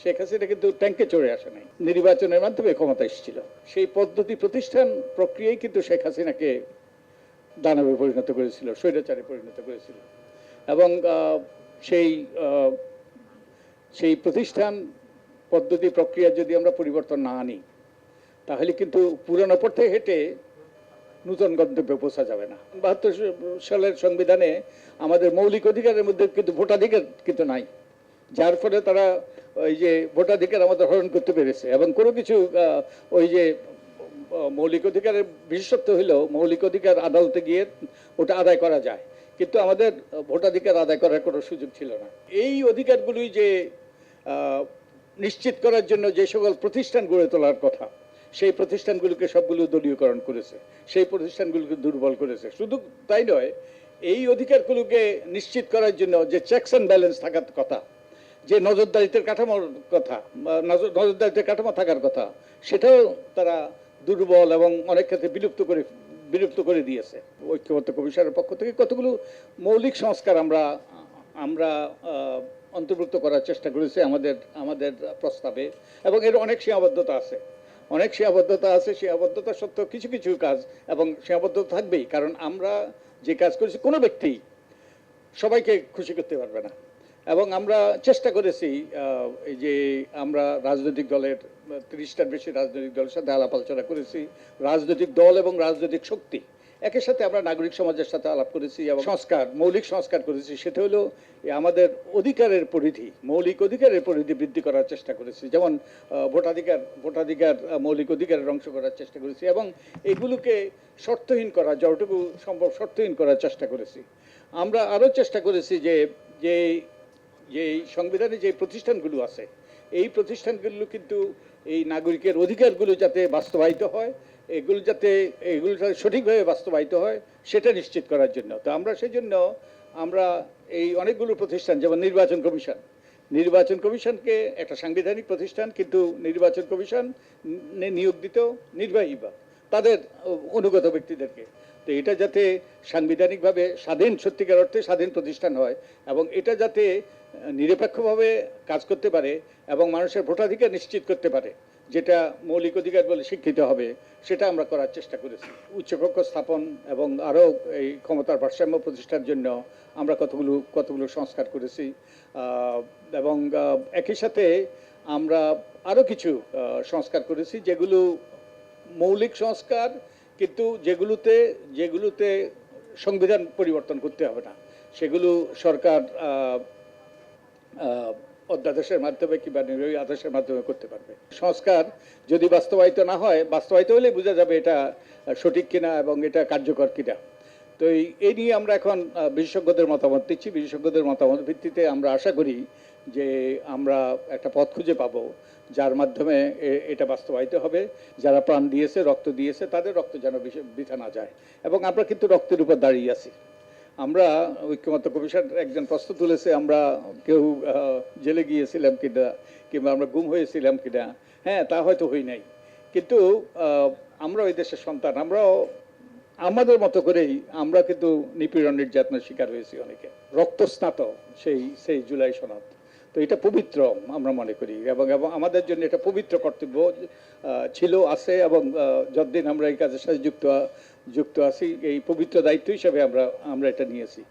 শেখ হাসিনা কিন্তু ট্যাঙ্কে চড়ে আসে নাই। নির্বাচনের মাধ্যমে ক্ষমতা এসেছিল। সেই পদ্ধতি প্রতিষ্ঠান প্রক্রিয়াই কিন্তু শেখ হাসিনাকে দানবে পরিণত করেছিল, স্বৈরাচারে পরিণত করেছিল। এবং সেই সেই প্রতিষ্ঠান পদ্ধতি প্রক্রিয়া যদি আমরা পরিবর্তন না আনি, তাহলে কিন্তু পুরনো পথে হেঁটে নূতন গন্তব্যে পৌঁছা যাবে না। বাহাত্তর সালের সংবিধানে আমাদের মৌলিক অধিকারের মধ্যে কিন্তু ভোটাধিকার কিন্তু নাই। যার ফলে তারা ওই যে ভোটাধিকার আমাদের হরণ করতে পেরেছে এবং কোনো কিছু ওই যে মৌলিক অধিকারের বিশেষত্ব হইল মৌলিক অধিকার আদালতে গিয়ে ওটা আদায় করা যায়। কিন্তু আমাদের ভোটাধিকার আদায় করার কোনো সুযোগ ছিল না। এই অধিকারগুলি যে নিশ্চিত করার জন্য যে সকল প্রতিষ্ঠান গড়ে তোলার কথা, সেই প্রতিষ্ঠানগুলোকে সবগুলো দলীয়করণ করেছে, সেই প্রতিষ্ঠানগুলোকে দুর্বল করেছে। শুধু তাই নয়, এই অধিকারগুলোকে নিশ্চিত করার জন্য যে চেকস অ্যান্ড ব্যালেন্স থাকার কথা যে নজরদারিত্বের কাঠামোর কথা, বা নজর- নজরদারিত্বের কাঠামো থাকার কথা, সেটাও তারা দুর্বল এবং অনেক ক্ষেত্রে বিলুপ্ত করে বিলুপ্ত করে দিয়েছে। ঐক্যবদ্ধ কমিশনের পক্ষ থেকে কতগুলো মৌলিক সংস্কার আমরা আমরা অন্তর্ভুক্ত করার চেষ্টা করেছি আমাদের আমাদের প্রস্তাবে, এবং এর অনেক সীমাবদ্ধতা আছে। অনেক সীমাবদ্ধতা আছে, সীমাবদ্ধতা সত্ত্বেও কিছু কিছু কাজ, এবং সীমাবদ্ধতা থাকবেই, কারণ আমরা যে কাজ করেছি, কোনো ব্যক্তি সবাইকে খুশি করতে পারবে না। এবং আমরা চেষ্টা করেছি যে আমরা রাজনৈতিক দলের, তিরিশটার বেশি রাজনৈতিক দলের সাথে আলাপ আলোচনা করেছি, রাজনৈতিক দল এবং রাজনৈতিক শক্তি। একই সাথে আমরা নাগরিক সমাজের সাথে আলাপ করেছি এবং সংস্কার, মৌলিক সংস্কার করেছি, সেটা হলো আমাদের অধিকারের পরিধি, মৌলিক অধিকারের পরিধি বৃদ্ধি করার চেষ্টা করেছি। যেমন ভোটাধিকার ভোটাধিকার মৌলিক অধিকারের অংশ করার চেষ্টা করেছি এবং এগুলোকে শর্তহীন করা যতটুকু সম্ভব শর্তহীন করার চেষ্টা করেছি। আমরা আরও চেষ্টা করেছি যে যে যে এই সংবিধানে যে প্রতিষ্ঠানগুলো আছে, এই প্রতিষ্ঠানগুলো কিন্তু এই নাগরিকের অধিকারগুলো যাতে বাস্তবায়িত হয়, এগুলো যাতে এগুলো যাতে সঠিকভাবে বাস্তবায়িত হয়, সেটা নিশ্চিত করার জন্য। তো আমরা সেই জন্য আমরা এই অনেকগুলো প্রতিষ্ঠান, যেমন নির্বাচন কমিশন, নির্বাচন কমিশনকে একটা সাংবিধানিক প্রতিষ্ঠান, কিন্তু নির্বাচন কমিশন নিয়োগ দিত নির্বাহী বা তাদের অনুগত ব্যক্তিদেরকে। তো এটা যাতে সাংবিধানিকভাবে স্বাধীন, সত্যিকার অর্থে স্বাধীন প্রতিষ্ঠান হয় এবং এটা যাতে নিরপেক্ষভাবে কাজ করতে পারে এবং মানুষের ভোটাধিকার নিশ্চিত করতে পারে, যেটা মৌলিক অধিকার বলে স্বীকৃত হবে, সেটা আমরা করার চেষ্টা করেছি। উচ্চকক্ষ স্থাপন এবং আরও এই ক্ষমতার ভারসাম্য প্রতিষ্ঠার জন্য আমরা কতগুলো কতগুলো সংস্কার করেছি এবং একই সাথে আমরা আরও কিছু সংস্কার করেছি, যেগুলো মৌলিক সংস্কার কিন্তু যেগুলোতে যেগুলোতে সংবিধান পরিবর্তন করতে হবে না, সেগুলো সরকার অধ্যাদেশের মাধ্যমে কিংবা নির্বাহী আদেশের মাধ্যমে করতে পারবে। সংস্কার যদি বাস্তবায়িত না হয়, বাস্তবায়িত হলে বোঝা যাবে এটা সঠিক কিনা এবং এটা কার্যকর কিনা। তো এই নিয়ে আমরা এখন বিশেষজ্ঞদের মতামত দিচ্ছি। বিশেষজ্ঞদের মতামত ভিত্তিতে আমরা আশা করি যে আমরা একটা পথ খুঁজে পাবো, যার মাধ্যমে এটা বাস্তবায়িত হবে। যারা প্রাণ দিয়েছে, রক্ত দিয়েছে, তাদের রক্ত যেন বৃথা না যায়। এবং আমরা কিন্তু রক্তের উপর দাঁড়িয়ে আছি। আমরা ঐক্যমত্য কমিশন একজন প্রশ্ন তুলেছে, আমরা কেউ জেলে গিয়েছিলাম কিনা, কিংবা আমরা গুম হয়েছিলাম কিনা হ্যাঁ তা হয়তো হই নাই। কিন্তু আমরা ওই দেশের সন্তান, আমরাও আমাদের মতো করেই আমরা কিন্তু নিপীড়ন, নির্যাতনের শিকার হয়েছি অনেকে। রক্তস্নাত সেই সেই জুলাই সনদ। তো এটা পবিত্র আমরা মনে করি। এবং এবং আমাদের জন্য এটা পবিত্র কর্তব্য ছিল, আছে, এবং যতদিন আমরা এই কাজের সাথে যুক্ত যুক্ত আছি, এই পবিত্র দায়িত্ব হিসাবে আমরা আমরা এটা নিয়েছি।